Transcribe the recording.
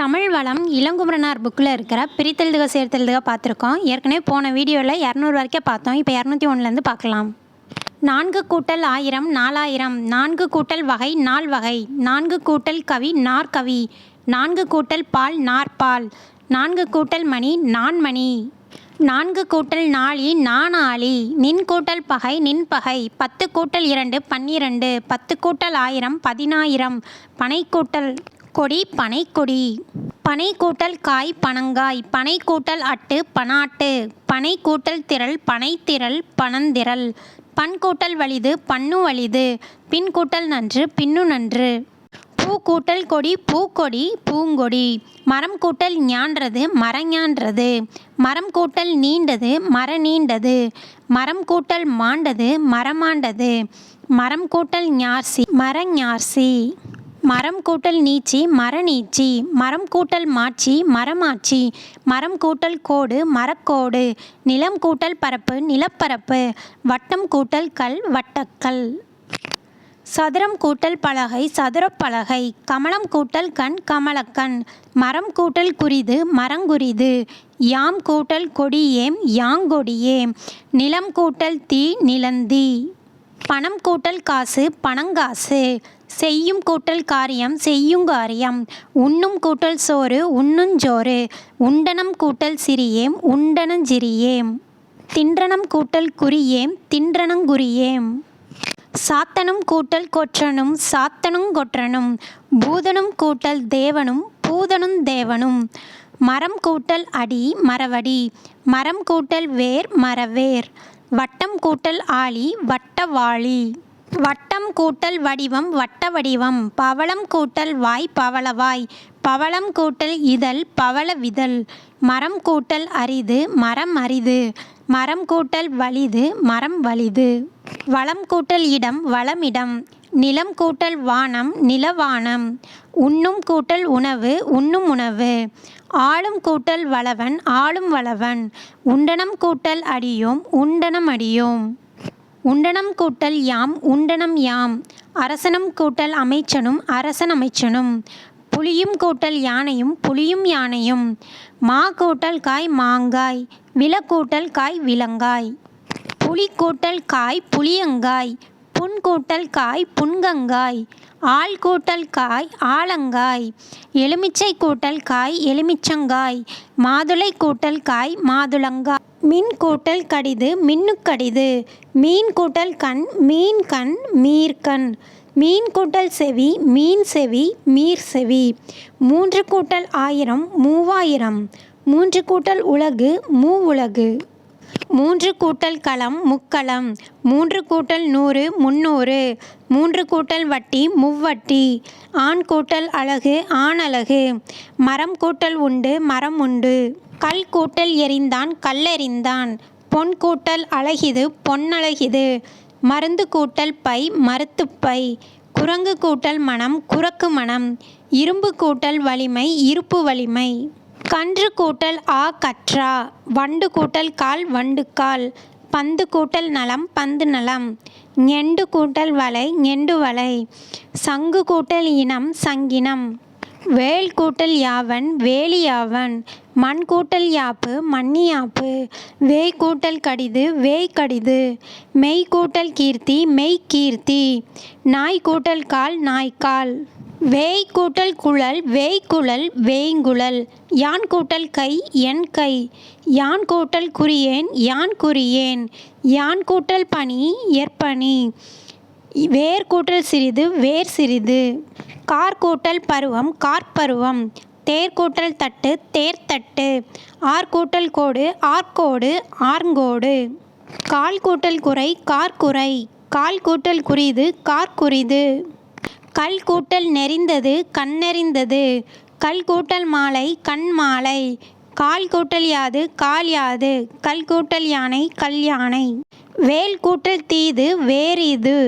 தமிழ் வளம் இளங்குமரனார் புக்கில் இருக்கிற பிரித்தெழுதுக சேர்த்தெழுதுக பார்த்துருக்கோம். ஏற்கனவே போன வீடியோவில் இரநூறு வரைக்கும் பார்த்தோம். இப்போ இரநூத்தி ஒன்றுலேருந்து பார்க்கலாம். நான்கு கூட்டல் ஆயிரம் நாலாயிரம். நான்கு கூட்டல் வகை நால் வகை. நான்கு கூட்டல் கவி நாற்கவி நான்கு கூட்டல் பால் நாற்பால் நான்கு கூட்டல் மணி நான்மணி நான்கு கூட்டல் நாளி நானாளி நின் கூட்டல் பகை நின் பகை. பத்து கூட்டல் இரண்டு பன்னிரண்டு. பத்து கூட்டல் ஆயிரம் பதினாயிரம். பனை கூட்டல் கொடி பனைக்கொடி. பனை கூட்டல் காய் பனங்காய். பனை கூட்டல் அட்டு பனாட்டு. பனை கூட்டல் திரள் பனைத்திரள் பனந்திரள். பண் கூட்டல் வலிது பண்ணு வலிது. பின் கூட்டல் நன்று பின்னு நன்று. பூ கூட்டல் கொடி பூக்கொடி பூங்கொடி. மரம் கூட்டல் ஞான்றது மரஞான்றது மரம் கூட்டல் நீண்டது மர நீண்டது. மரம் கூட்டல் மாண்டது. மரமாண்டது மரம் கூட்டல் ஞார்சி. மரஞார்சி மரம் கூட்டல் நீச்சி மரநீச்சி மரம் கூட்டல் மாட்சி மரமாட்சி மரம் கூட்டல் கோடு மரக்கோடு நிலம் கூட்டல் பரப்பு நிலப்பரப்பு வட்டம் கூட்டல் கல் வட்டக்கல். சதுரம் கூட்டல் பலகை சதுரப்பலகை கமலம் கூட்டல் கண் கமலக்கண் மரம் கூட்டல் குறிது மரங்குரிது யாம் கூட்டல் கொடியேம் யாங்கொடியேம் நிலம் கூட்டல் தீ நிலந்தி. பணம் கூட்டல் காசு பணங்காசு செய்யும் கூட்டல் காரியம் செய்யுங்காரியம் உண்ணும் கூட்டல் சோறு உண்ணுஞ்சோறு உண்டனம் கூட்டல் சிறியேம் உண்டனஞ்சிறியேம் தின்றனம் கூட்டல் குறியேம் தின்றனங்குறியேம் சாத்தனும் கூட்டல் கொற்றனும் சாத்தனும் கொற்றனும். பூதனும் கூட்டல் தேவனும் பூதனும் தேவனும். மரம் கூட்டல் அடி மரவடி. மரம் கூட்டல் வேர் மரவேர். வட்டம் கூட்டல் ஆளி வட்டவாளி வட்டம் கூட்டல் வடிவம் வட்ட வடிவம். பவளம் கூட்டல் வாய் பவளவாய். பவளம் கூட்டல் இதழ் பவள விதழ். மரம் கூட்டல் அரிது மரம் அரிது. மரம் கூட்டல் வலிது மரம் வலிது. வளம் கூட்டல் இடம் வளமிடம். நிலம் கூட்டல் வானம் நிலவானம். உண்ணும் கூட்டல் உணவு உண்ணும் உணவு. ஆளும் கூட்டல் வளவன் ஆளும் வளவன். உண்டனம் கூட்டல் அடியோம் உண்டனம் அடியோம். உண்டனம் கூட்டல் யாம் உண்டனம் யாம். அரசனம் கூட்டல் அமைச்சனும் அரசன் அமைச்சனும். புலியும் கூட்டல் யானையும் புலியும் யானையும். மா கூட்டல் காய் மாங்காய் வில கூட்டல் காய் விலங்காய். புலி கூட்டல் காய் புளியங்காய் புன் கூட்டல் காய் புன்கங்காய். ஆள் கூட்டல் காய் ஆலங்காய். எலுமிச்சை கூட்டல் காய் எலுமிச்சங்காய். மாதுளை கூட்டல் காய் மாதுளங்காய் மின் கூட்டல் கடிது மின்னுக்கடிது. மீன் கூட்டல் கண் மீன் கண் மீர்கண் மீன் கூட்டல் செவி மீன் செவி மீர் செவி. மூன்று கூட்டல் ஆயிரம் மூவாயிரம். மூன்று கூட்டல் உலகு மூவுலகு மூன்று கூட்டல் களம் முக்களம் மூன்று கூட்டல் நூறு முன்னூறு. மூன்று கூட்டல் வட்டி முவ்வட்டி. ஆண் கூட்டல் அழகு ஆணழகு மரம் கூட்டல் உண்டு மரம் உண்டு. கல் கூட்டல் எறிந்தான் கல்லெறிந்தான் பொன் கூட்டல் அழகிது பொன்னழகிது மருந்து கூட்டல் பை மருத்துப்பை குரங்கு கூட்டல் மனம் குரக்கு மனம். இரும்பு கூட்டல் வலிமை இருப்பு வலிமை. கன்று கூட்டல் ஆ கற்றா. வண்டு கூட்டல் கால் வண்டுக்கால் பந்து கூட்டல் நலம் பந்து நலம். நெண்டு கூட்டல் வலை நெண்டு வலை. சங்கு கூட்டல் இனம் சங்கினம். வேல் கூட்டல் யாவன் வேலியாவன் மண் கூட்டல் யாப்பு மண்ணியாப்பு வேய் கூட்டல் கடிது வேய் கடிது மெய் கூட்டல் கீர்த்தி மெய் கீர்த்தி நாய் கூட்டல் கால் நாய்க்கால் வேய் கூட்டல் குழல் வேய் குழல் வேய்ங்குழல் யான் கூட்டல் கை என் கை. யான் கூட்டல் குறியேன் யான் குறியேன். யான் கூட்டல் பனி எற்பனி வேர் கூட்டல் சிறிது வேர் சிறிது. கார் கூட்டல் பருவம் கார்பருவம் தேர் கூட்டல் தட்டு தேர்த்தட்டு ஆர் கூட்டல் கோடு ஆர்கோடு ஆர்ங்கோடு. கால் கூட்டல் குறை கார்குறை கால் கூட்டல் குறிது கார்குறிது கல் கூட்டல் நெறிந்தது கண்ணெறிந்தது. கல் கூட்டல் மாலை கண் மாலை கால் கூட்டல் யாது கால் யாது. கல் கூட்டல் யானை கல் யானை. வேல் கூட்டல் தீது வேறிது.